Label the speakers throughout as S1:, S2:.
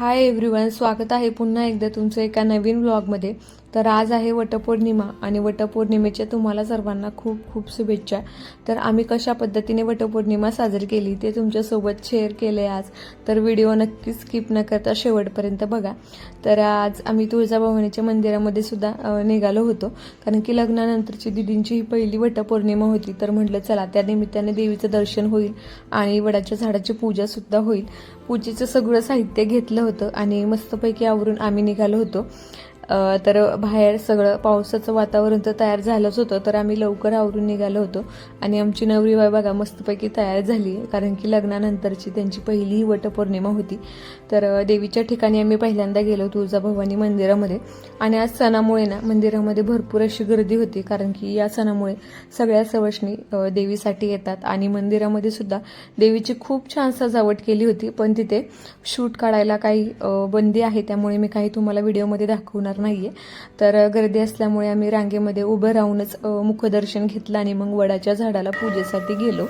S1: Hi everyone स्वागत आहे पुन्हा एकदा तुमचं एका नवीन ब्लॉगमध्ये तर आज आहे वटपौर्णिमा आणि वटपौर्णिमेच्या तुम्हाला सर्वांना खूप खूप शुभेच्छा. तर आम्ही कशा पद्धतीने वटपौर्णिमा साजरी केली ते तुमच्यासोबत शेअर केले आज. तर व्हिडिओ नक्की स्किप न करता शेवटपर्यंत बघा. तर आज आम्ही तुळजाभवानीच्या मंदिरामध्ये सुद्धा निघालो होतो. कारण की लग्नानंतरची दिदींची ही पहिली वटपौर्णिमा होती. तर म्हटलं चला त्या निमित्ताने देवीचं दर्शन होईल आणि वडाच्या झाडाची पूजासुद्धा होईल. पूजेचं सगळं साहित्य घेतलं होतं आणि मस्तपैकी आवरून आम्ही निघालो होतो. तर बाहेर सगळं पावसाचं वातावरण तर तयार झालंच होतं तर आम्ही लवकर आवरून निघालो होतो. आणि आमची नवरी बाय बघा मस्तपैकी तयार झाली कारण की लग्नानंतरची त्यांची पहिली वटपौर्णिमा होती. तर देवीच्या ठिकाणी आम्ही पहिल्यांदा गेलो तुळजाभवानी मंदिरामध्ये. आणि आज सणामुळे ना मंदिरामध्ये भरपूर अशी गर्दी होती कारण की या सणामुळे सगळ्या सवशणी देवीसाठी येतात. आणि मंदिरामध्ये सुद्धा देवीची खूप छान सजावट केली होती पण तिथे शूट काढायला काही बंदी आहे त्यामुळे मी काही तुम्हाला व्हिडिओमध्ये दाखवणार नाही आहे तर गर्दी असल्यामुळे आम्ही रांगेमध्ये उभं राहूनच मुखदर्शन घेतलं आणि मग वडाच्या झाडाला पूजेसाठी गेलो.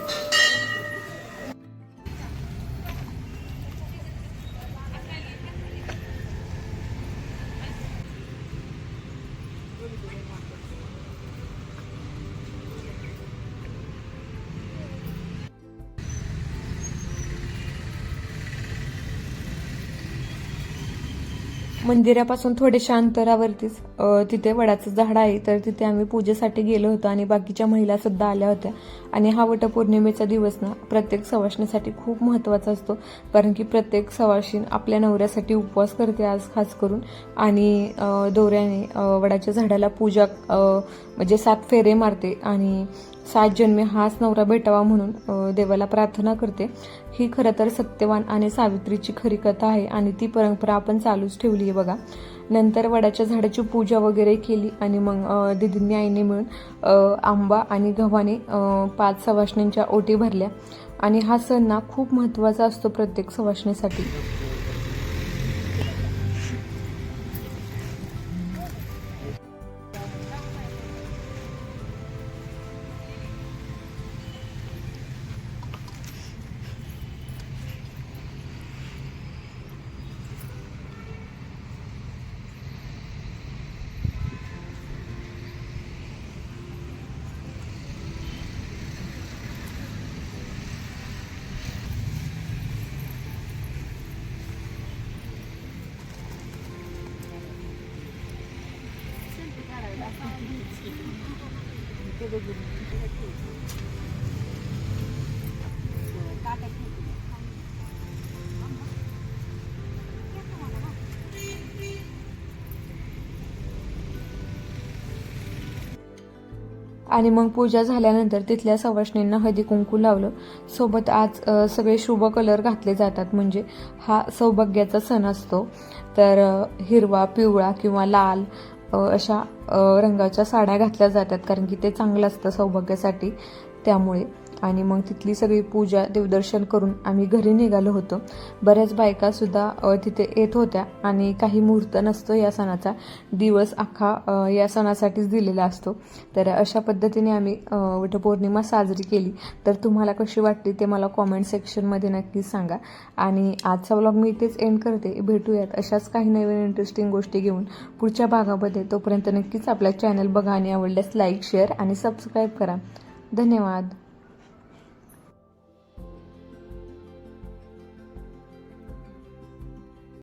S1: मंदिरापासून थोडेशा अंतरावरतीच तिथे वडाचं झाड आहे. तर तिथे आम्ही पूजेसाठी गेलो होतो आणि बाकीच्या महिला सुद्धा आल्या होत्या. आणि हा वटपौर्णिमेचा दिवस ना प्रत्येक सवाशणीसाठी खूप महत्त्वाचा असतो. कारण की प्रत्येक सवाशीण आपल्या नवऱ्यासाठी उपवास करते आज खास करून. आणि दोऱ्याने वडाच्या झाडाला पूजा म्हणजे सात फेरे मारते आणि सात जन्मे हाच नवरा भेटावा म्हणून देवाला प्रार्थना करते. ही खरं तर सत्यवान आणि सावित्रीची खरी कथा आहे आणि ती परंपरा आपण चालूच ठेवली आहे बघा. नंतर वडाच्या झाडाची पूजा वगैरे केली आणि मग दिदींनी आईने मिळून आंबा आणि गव्हाने पाच सवाशणींच्या ओटी भरल्या. आणि हा सण ना खूप महत्त्वाचा असतो प्रत्येक सवाशणीसाठी आणि मग पूजा झाल्यानंतर तिथल्या सवाष्णींना हळदी कुंकू लावलं. सोबत आज सगळे शुभ कलर घातले जातात. म्हणजे हा सौभाग्याचा सण असतो. तर हिरवा पिवळा किंवा लाल अशा रंगाच्या साड्या घातल्या जातात कारण की ते चांगलं असतं सौभाग्यासाठी त्यामुळे. आणि मग तिथली सगळी पूजा देवदर्शन करून आम्ही घरी निघालो होतो. बऱ्याच बायकासुद्धा तिथे येत होत्या आणि काही मुहूर्त नसतो या सणाचा. दिवस अख्खा या सणासाठीच दिलेला असतो. तर अशा पद्धतीने आम्ही विठपौर्णिमा वटपौर्णिमा साजरी केली. तर तुम्हाला कशी वाटली ते मला कॉमेंट सेक्शनमध्ये नक्कीच सांगा. आणि आजचा व्लॉग मी इथेच एंड करते. भेटूयात अशाच काही नवीन इंटरेस्टिंग गोष्टी घेऊन. पुढच्या भागामध्ये तोपर्यंत नक्कीच आपला चॅनल बघा आणि आवडल्यास लाईक शेअर आणि सबस्क्राईब करा. धन्यवाद.